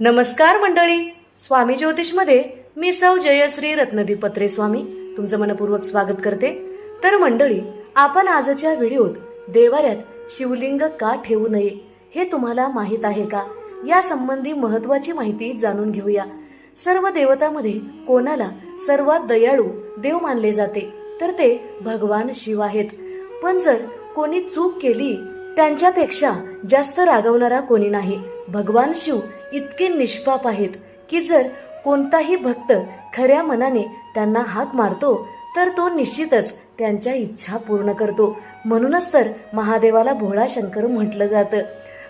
नमस्कार मंडळी. स्वामी ज्योतिषमध्ये मी सौ जयश्री रत्नदीप पत्रे स्वामी तुमचं मनपूर्वक स्वागत करते. तर मंडळी आपण आजच्या व्हिडिओत देवाऱ्यात शिवलिंग का ठेवू नये हे तुम्हाला माहीत आहे का? या संबंधी महत्वाची माहिती जाणून घेऊया. सर्व देवतामध्ये कोणाला सर्वात दयाळू देव मानले जाते तर ते भगवान शिव आहेत. पण जर कोणी चूक केली त्यांच्यापेक्षा जास्त रागवणारा कोणी नाही भगवान शिव इतके निष्पाप आहेत की जर कोणताही भक्त खऱ्या मनाने त्यांना हाक मारतो तर तो निश्चितच त्यांच्या इच्छा पूर्ण करतो. म्हणूनच तर महादेवाला भोळा शंकर म्हटलं जातं.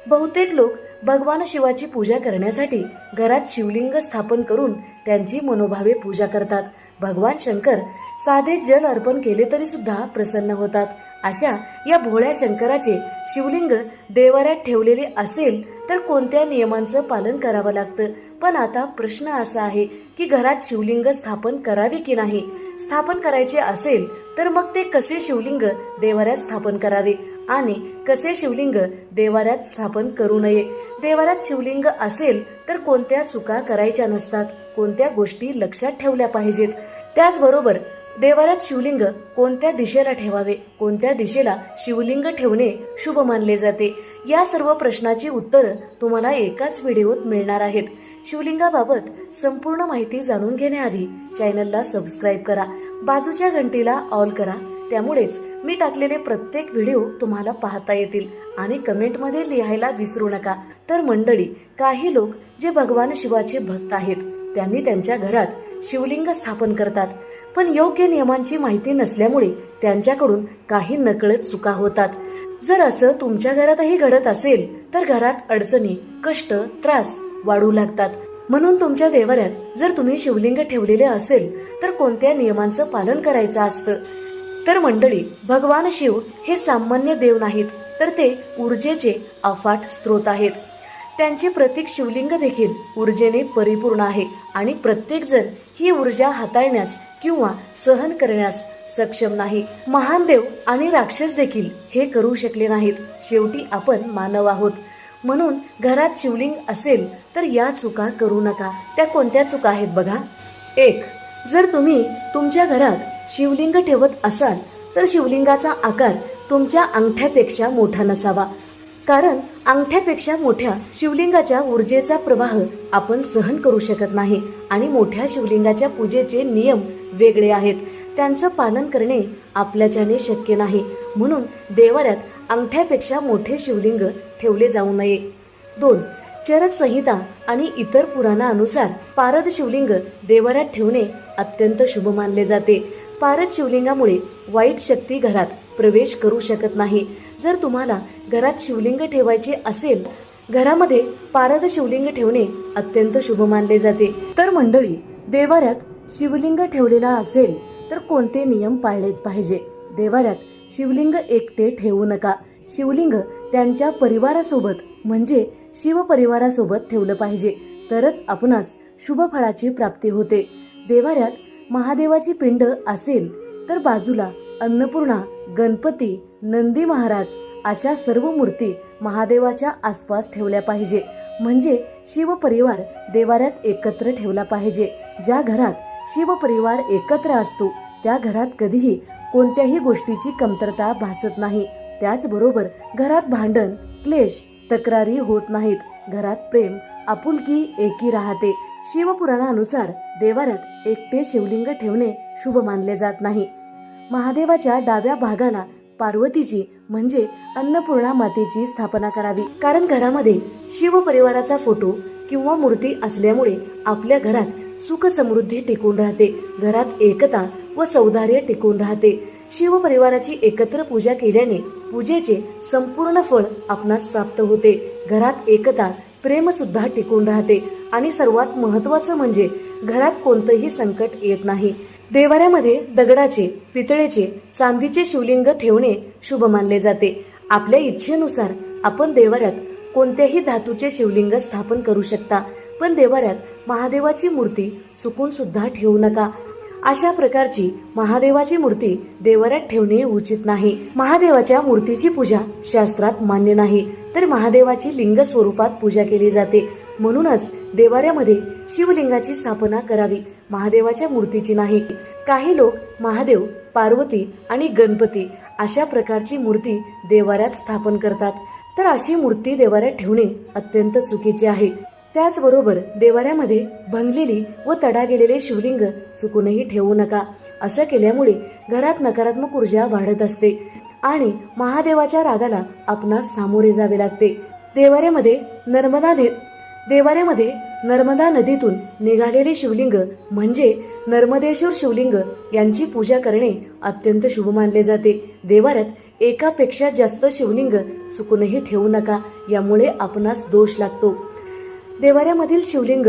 बहुतेक लोक भगवान शिवाची पूजा करण्यासाठी घरात शिवलिंग स्थापन करून त्यांची मनोभावे पूजा करतात. भगवान शंकर साधे जल अर्पण केले तरी सुद्धा प्रसन्न होतात. अशा या भोळ्या शंकराचे शिवलिंग देवाऱ्यात ठेवलेले असेल तर कोणत्या नियमांचं पालन करावं लागतं? पण आता प्रश्न असा आहे की घरात शिवलिंग स्थापन करावे की नाही? स्थापन करायचे असेल तर मग ते कसे शिवलिंग देवाऱ्यात स्थापन करावे? आणि कसे शिवलिंग देवाऱ्यात स्थापन करू नये? देवाऱ्यात शिवलिंग असेल तर कोणत्या चुका करायच्या नसतात? कोणत्या गोष्टी लक्षात ठेवल्या पाहिजेत? त्याचबरोबर देवाऱ्यात शिवलिंग कोणत्या दिशेला ठेवावे कोणत्या दिशेला शिवलिंग ठेवणे शुभ मानले जाते? या सर्व प्रश्नाची उत्तरं तुम्हाला एकाच व्हिडिओत मिळणार आहेत. शिवलिंगाबाबत संपूर्ण माहिती जाणून घेण्याआधी चॅनलला सबस्क्राईब करा. बाजूच्या घंटीला ऑल करा. त्यामुळेच मी टाकलेले प्रत्येक व्हिडिओ तुम्हाला पाहता येतील आणि कमेंटमध्ये लिहायला विसरू नका. तर मंडळी काही लोक जे भगवान शिवाचे भक्त आहेत त्यांनी त्यांच्या घरात शिवलिंग स्थापन करतात. पण योग्य नियमांची माहिती नसल्यामुळे त्यांच्याकडून काही नकळत चुका होतात. जर असं तुमच्या घरातही घडत असेल तर घरात अडचणी कष्ट त्रास वाढू लागतात. म्हणून तुमच्या देवाऱ्यात जर तुम्ही शिवलिंग ठेवलेले असेल तर कोणत्या नियमांचं पालन करायचं असतं? तर मंडळी भगवान शिव हे सामान्य देव नाहीत तर ते ऊर्जेचे अफाट स्रोत आहेत. त्यांचे प्रतीक शिवलिंग देखील ऊर्जेने परिपूर्ण आहे आणि प्रत्येक जण ही ऊर्जा हाताळण्यास किंवा सहन करण्यास सक्षम नाही. महान देव आणि राक्षस देखील हे करू शकले नाहीत. शेवटी आपण मानव आहोत. म्हणून घरात शिवलिंग असेल तर या चुका करू नका. त्या कोणत्या चुका आहेत बघा? एक जर तुम्ही तुमच्या घरात शिवलिंग ठेवत असाल तर शिवलिंगाचा आकार तुमच्या अंगठ्यापेक्षा मोठा नसावा. कारण अंगठ्यापेक्षा मोठ्या शिवलिंगाच्या ऊर्जेचा प्रवाह आपण सहन करू शकत नाही आणि मोठ्या शिवलिंगाच्या पूजेचे नियम वेगळे आहेत. त्यांचं पालन करणे आपल्याच्याने शक्य नाही. म्हणून देवाऱ्यात अंगठ्यापेक्षा मोठे शिवलिंग ठेवले जाऊ नये. दोन चरक संहिता आणि इतर पुराणानुसार पारद शिवलिंग देवाऱ्यात ठेवणे अत्यंत शुभ मानले जाते. पारद शिवलिंगामुळे वाईट शक्ती घरात प्रवेश करू शकत नाही. जर तुम्हाला घरात शिवलिंग ठेवायचे असेल घरामध्ये पारद शिवलिंग ठेवणे अत्यंत शुभ मानले जाते. तर मंडळी देवाऱ्यात शिवलिंग ठेवलेला असेल तर कोणते नियम पाळलेच पाहिजे? देवाऱ्यात शिवलिंग एकटे ठेवू नका. शिवलिंग त्यांच्या परिवारासोबत म्हणजे शिव परिवारासोबत ठेवलं पाहिजे. तरच आपणास शुभ फळाची प्राप्ती होते. देवाऱ्यात महादेवाची पिंड असेल तर बाजूला अन्नपूर्णा गणपती नंदी महाराज अशा सर्व मूर्ती महादेवाच्या आसपास ठेवल्या पाहिजे. म्हणजे शिवपरिवार देवाऱ्यात एकत्र ठेवला पाहिजे. ज्या घरात शिवपरिवार एकत्र असतो त्या घरात कधीही कोणत्याही गोष्टीची कमतरता भासत नाही. त्याचबरोबर घरात भांडण क्लेश तक्रारी होत नाहीत. घरात प्रेम आपुलकी एकी राहते. शिवपुराणानुसार देवाऱ्यात एकटे शिवलिंग ठेवणे शुभ मानले जात नाही. महादेवाच्या डाव्या भागाला पार्वतीची म्हणजे अन्नपूर्णा मातेची स्थापना करावी. कारण घरामध्ये शिव परिवाराचा फोटो किंवा मूर्ती असल्यामुळे आपल्या घरात सुख समृद्धी टिकून राहते. घरात एकता व सौंदर्य टिकून राहते. शिव परिवाराची एकत्र पूजा केल्याने पूजेचे संपूर्ण फळ आपणास प्राप्त होते. घरात एकता प्रेम सुद्धा टिकून राहते. आणि सर्वात महत्वाचं म्हणजे घरात कोणतंही संकट येत नाही. देवाऱ्यामध्ये दगडाचे पितळेचे चांदीचे शिवलिंग ठेवणे शुभ मानले जाते. आपल्या इच्छेनुसार आपण देवाऱ्यात कोणत्याही धातूचे शिवलिंग स्थापन करू शकता पण देवाऱ्यात महादेवाची मूर्ती चुकून सुद्धा ठेवू नका. अशा प्रकारची महादेवाची मूर्ती देवाऱ्यात ठेवणे उचित नाही. महादेवाच्या मूर्तीची पूजा शास्त्रात मान्य नाही तर महादेवाची लिंग स्वरूपात पूजा केली जाते. म्हणूनच देवाऱ्यामध्ये शिवलिंगाची स्थापना करावी. महादेवाच्या मूर्तीची नाही. काही लोक महादेव पार्वती आणि गणपती अशा प्रकारची मूर्ती देवाऱ्यात स्थापन करतात. तर अशी मूर्ती देवाऱ्यात ठेवणे अत्यंत चुकीचे आहे. त्याचबरोबर देवाऱ्यामध्ये भंगलेली व तडा गेलेले शिवलिंग चुकूनही ठेवू नका. असं केल्यामुळे घरात नकारात्मक ऊर्जा वाढत असते आणि महादेवाच्या रागाला आपणास सामोरे जावे लागते. देवाऱ्यामध्ये नर्मदा देवाऱ्यामध्ये नर्मदा नदीतून निघालेले शिवलिंग म्हणजे नर्मदेश्वर शिवलिंग यांची पूजा करणे अत्यंत शुभ मानले जाते. देवाऱ्यात एकापेक्षा जास्त शिवलिंग चुकूनही ठेवू नका यामुळे आपणास दोष लागतो. देवाऱ्यामधील शिवलिंग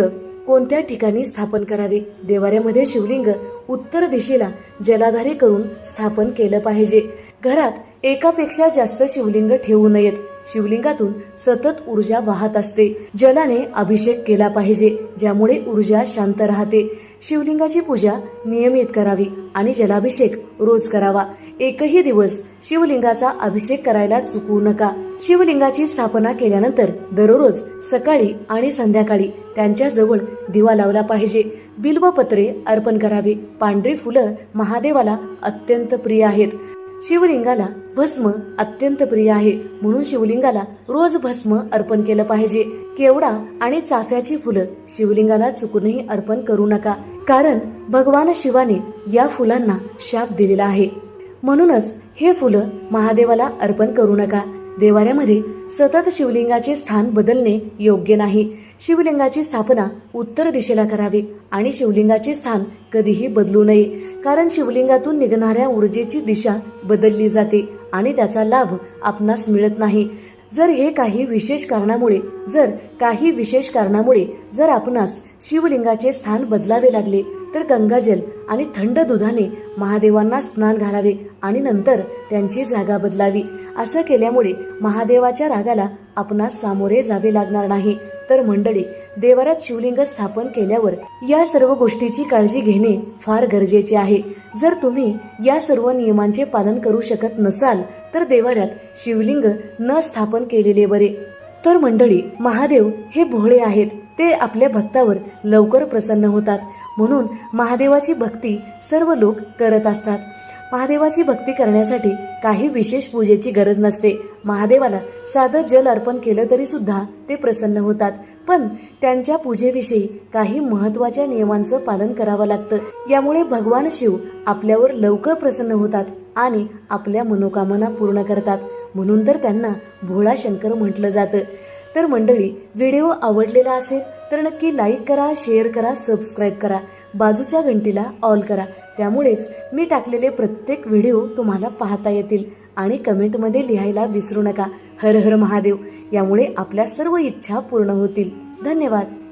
कोणत्या ठिकाणी स्थापन करावे? देवाऱ्यामध्ये शिवलिंग उत्तर दिशेला जलाधारी करून स्थापन केलं पाहिजे. घरात एकापेक्षा जास्त शिवलिंग ठेवू नयेत. शिवलिंगातून सतत ऊर्जा वाहत असते. जलाने अभिषेक केला पाहिजे ज्यामुळे ऊर्जा शांत राहते. शिवलिंगाची पूजा नियमित करावी आणि जलाभिषेक रोज करावा. एकही दिवस शिवलिंगाचा अभिषेक करायला चुकवू नका. शिवलिंगाची स्थापना केल्यानंतर दररोज सकाळी आणि संध्याकाळी त्यांच्या जवळ दिवा लावला पाहिजे. बिल्वपत्रे अर्पण करावे. पांढरी फुलं महादेवाला अत्यंत प्रिय आहेत. शिवलिंगाला भस्म अत्यंत प्रिय आहे. म्हणून शिवलिंगाला रोज भस्म अर्पण केलं पाहिजे. केवडा आणि चाफ्याची फुलं शिवलिंगाला चुकूनही अर्पण करू नका. कारण भगवान शिवाने या फुलांना शाप दिलेला आहे. म्हणूनच हे फुलं महादेवाला अर्पण करू नका. देवाऱ्यामध्ये सतत शिवलिंगाचे स्थान बदलणे योग्य नाही. शिवलिंगाची स्थापना उत्तर दिशेला करावी आणि शिवलिंगाचे स्थान कधीही बदलू नये. कारण शिवलिंगातून निघणाऱ्या ऊर्जेची दिशा बदलली जाते आणि त्याचा लाभ आपणास मिळत नाही. जर हे काही विशेष कारणामुळे जर काही विशेष कारणामुळे जर आपणास शिवलिंगाचे स्थान बदलावे लागले तर गंगाजल आणि थंड दुधाने महादेवांना स्नान घालावे आणि नंतर त्यांची जागा बदलावी. असं केल्यामुळे महादेवाच्या रागाला आपणास सामोरे जावे लागणार नाही. तर मंडळी देवारात शिवलिंग स्थापन केल्यावर या सर्व गोष्टीची काळजी घेणे फार गरजेचे आहे. जर तुम्ही या सर्व नियमांचे पालन करू शकत नसाल तर देवाऱ्यात शिवलिंग न स्थापन केलेले बरे. तर मंडळी महादेव हे भोळे आहेत. ते आपल्या भक्तावर लवकर प्रसन्न होतात. म्हणून महादेवाची भक्ती सर्व लोक करत असतात. महादेवाची भक्ती करण्यासाठी काही विशेष पूजेची गरज नसते. महादेवाला साधं जल अर्पण केलं तरी सुद्धा ते प्रसन्न होतात. पण त्यांच्या पूजेविषयी काही महत्त्वाच्या नियमांचं पालन करावं लागतं. यामुळे भगवान शिव आपल्यावर लवकर प्रसन्न होतात आणि आपल्या मनोकामना पूर्ण करतात. म्हणून तर त्यांना भोळा शंकर म्हटलं जातं. तर मंडळी व्हिडिओ आवडलेला असेल तर नक्की लाईक करा शेअर करा सबस्क्राईब करा. बाजूच्या घंटीला ऑल करा. त्यामुळेच मी टाकलेले प्रत्येक व्हिडिओ तुम्हाला पाहता येतील आणि कमेंटमध्ये लिहायला विसरू नका. हर हर महादेव. यामुळे आपल्या सर्व इच्छा पूर्ण होतील. धन्यवाद.